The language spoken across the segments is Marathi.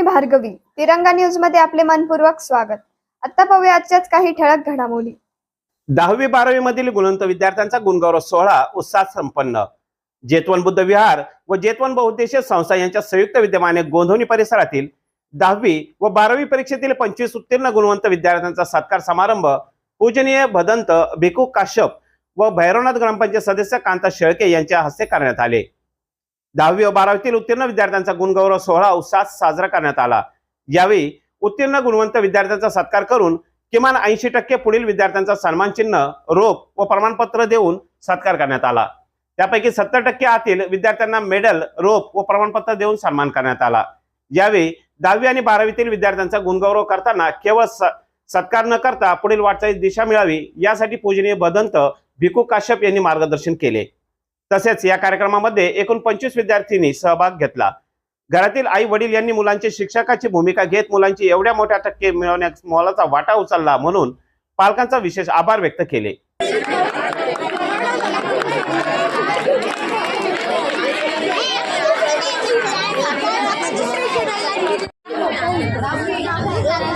मी भार्गवी. तिरंगा न्यूजमध्ये आपले मनपूर्वक स्वागत. आता पाहूया आजच्याच काही ठळक घडामोडी. दहावी बारावी मधील गुणवंत विद्यार्थ्यांचा गुणगौरव सोहळा उत्साहात संपन्न. जेतवन बुद्ध विहार व जेतवन बहुद्देशीय संस्था यांच्या संयुक्त विद्यमाने गोंधवणी परिसरातील दहावी व बारावी परीक्षेतील पंचवीस उत्तीर्ण गुणवंत विद्यार्थ्यांचा सत्कार समारंभ पूजनीय भदंत भिकू काश्यप व भैरवनाथ ग्रामपंचायत सदस्य कांता शेळके यांच्या हस्ते करण्यात आले. दहावी व बारावीतील उत्तीर्ण विद्यार्थ्यांचा गुणगौरव सोहळा उत्साहात साजरा करण्यात आला. यावेळी उत्तीर्ण गुणवंत विद्यार्थ्यांचा सत्कार करून किमान ऐंशी टक्के पुढील विद्यार्थ्यांचा सन्मान चिन्ह रोप व प्रमाणपत्र देऊन सत्कार करण्यात आला. त्यापैकी सत्तर टक्के आतील विद्यार्थ्यांना मेडल रोप व प्रमाणपत्र देऊन सन्मान करण्यात आला. यावेळी दहावी आणि बारावीतील विद्यार्थ्यांचा गुणगौरव करताना केवळ स- सत्कार न करता पुढील वाटचालीस दिशा मिळावी यासाठी पूजनीय बदंत भिकू काश्यप यांनी मार्गदर्शन केले. तसेच या कार्यक्रमामध्ये एकूण पंचवीस विद्यार्थ्यांनी सहभाग घेतला. घरातील आई वडील यांनी मुलांची शिक्षकाची भूमिका घेत मुलांची एवढ्या मोठ्या टक्के मिळवण्यास मोलाचा वाटा उचलला म्हणून पालकांचा विशेष आभार व्यक्त केले.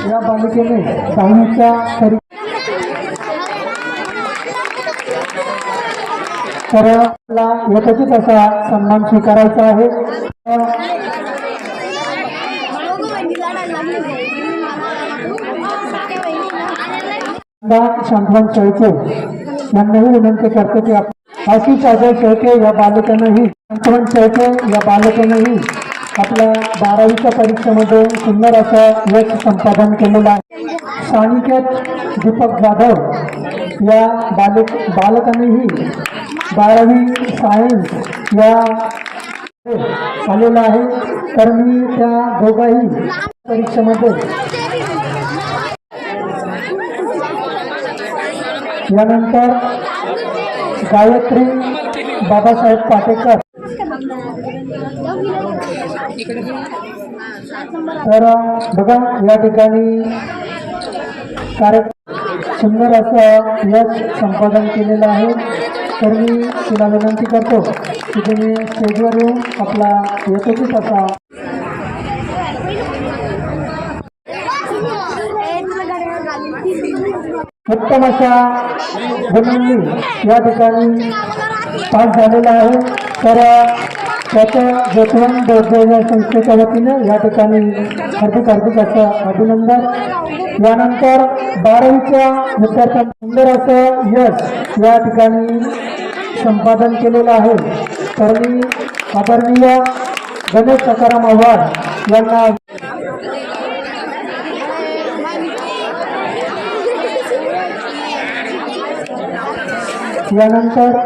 या तर आपला यथोचित असा सन्मान स्वीकारायचा आहे. शांतवन शेळके यांनाही विनंती करते की आप- आशिष अजय शेळके या बालकांनाही शांतवन शेळके या बालकांनाही आपल्या बारावीच्या परीक्षेमध्ये सुंदर असं यश संपादन केलेलं आहे. सानिकेत दीपक जाधव या बालक बालकांनीही बारावी सायन्स या आलेलं आहे. तर मी त्या दोघाही परीक्षेमध्ये यानंतर गायत्री बाबासाहेब पाटेकर. तर बघा या ठिकाणी कार्यक्रम सुंदर असं यश संपादन केलेलं आहे. तर मी तिला विनंती करतो की तुम्ही स्टेजवर येऊन आपला यथोचित असा उत्तम अशा गुणांनी या ठिकाणी पास झालेला आहे. तर त्याचं जतवन बौद्ध संस्थेच्या वतीनं या ठिकाणी हार्दिक हार्दिक असं अभिनंदन. यानंतर बारावीच्या विद्यार्थ्यांना सुंदर असं यश या ठिकाणी संपादन केलेलं आहे. तर मी आदरणीय गणेश सकाराम आव्हाड यांना यानंतर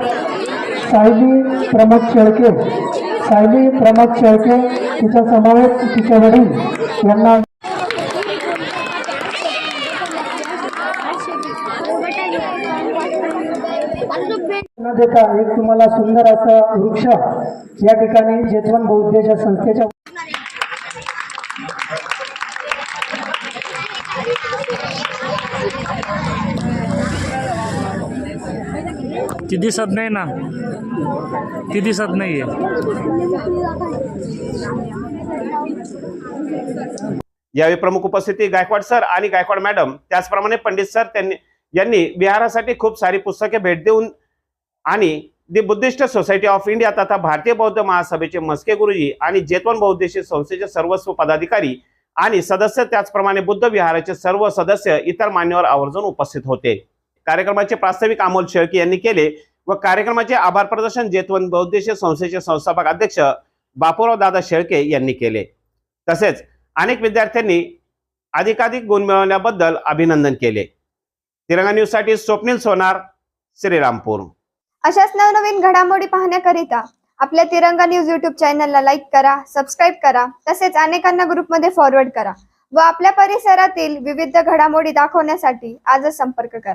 सायली प्रमोद शेळके सायली प्रमोद शेळके तिचा समावेश तिचे वडील यांना न देता एक तुम्हाला सुंदर असं वृक्ष या ठिकाणी जेतवन बौद्धच्या संस्थेच्या ती दिसत नाही ना. ती दिसत नाहीये. यावेळी प्रमुख उपस्थिती गायकवाड सर आणि गायकवाड मॅडम. त्याचप्रमाणे पंडित सर त्यांनी यांनी बिहारासाठी खूप सारी पुस्तके भेट देऊन आणि the Buddhist Society of India तथा भारतीय बौद्ध महासभेचे मस्के गुरुजी आणि जेतवन बौद्धिस्ट संस्थेचे सर्वस्व पदाधिकारी आणि सदस्य त्याचप्रमाणे बुद्ध विहाराचे सर्व सदस्य इतर मान्यवर आवर्जून उपस्थित होते. कार्यक्रमाचे प्रास्ताविक अमोल शेळके यांनी केले व कार्यक्रमाचे आभार प्रदर्शन जेतवन बौद्धिस्ट संस्थेचे संस्थापक अध्यक्ष बापूराव दादा शेळके यांनी केले. तसेच अनेक विद्यार्थ्यांनी अधिकाधिक गुण मिळवण्याबद्दल अभिनंदन केले. तिरंगा न्यूजसाठी स्वप्नील सोनार श्रीरामपूर. अशाच नवनवीन घडामोडी पाहण्याकरिता आपल्या तिरंगा न्यूज युट्यूब चॅनलला लाईक करा सबस्क्राईब करा तसेच अनेकांना ग्रुपमध्ये फॉरवर्ड करा व आपल्या परिसरातील विविध घडामोडी दाखवण्यासाठी आजच संपर्क करा.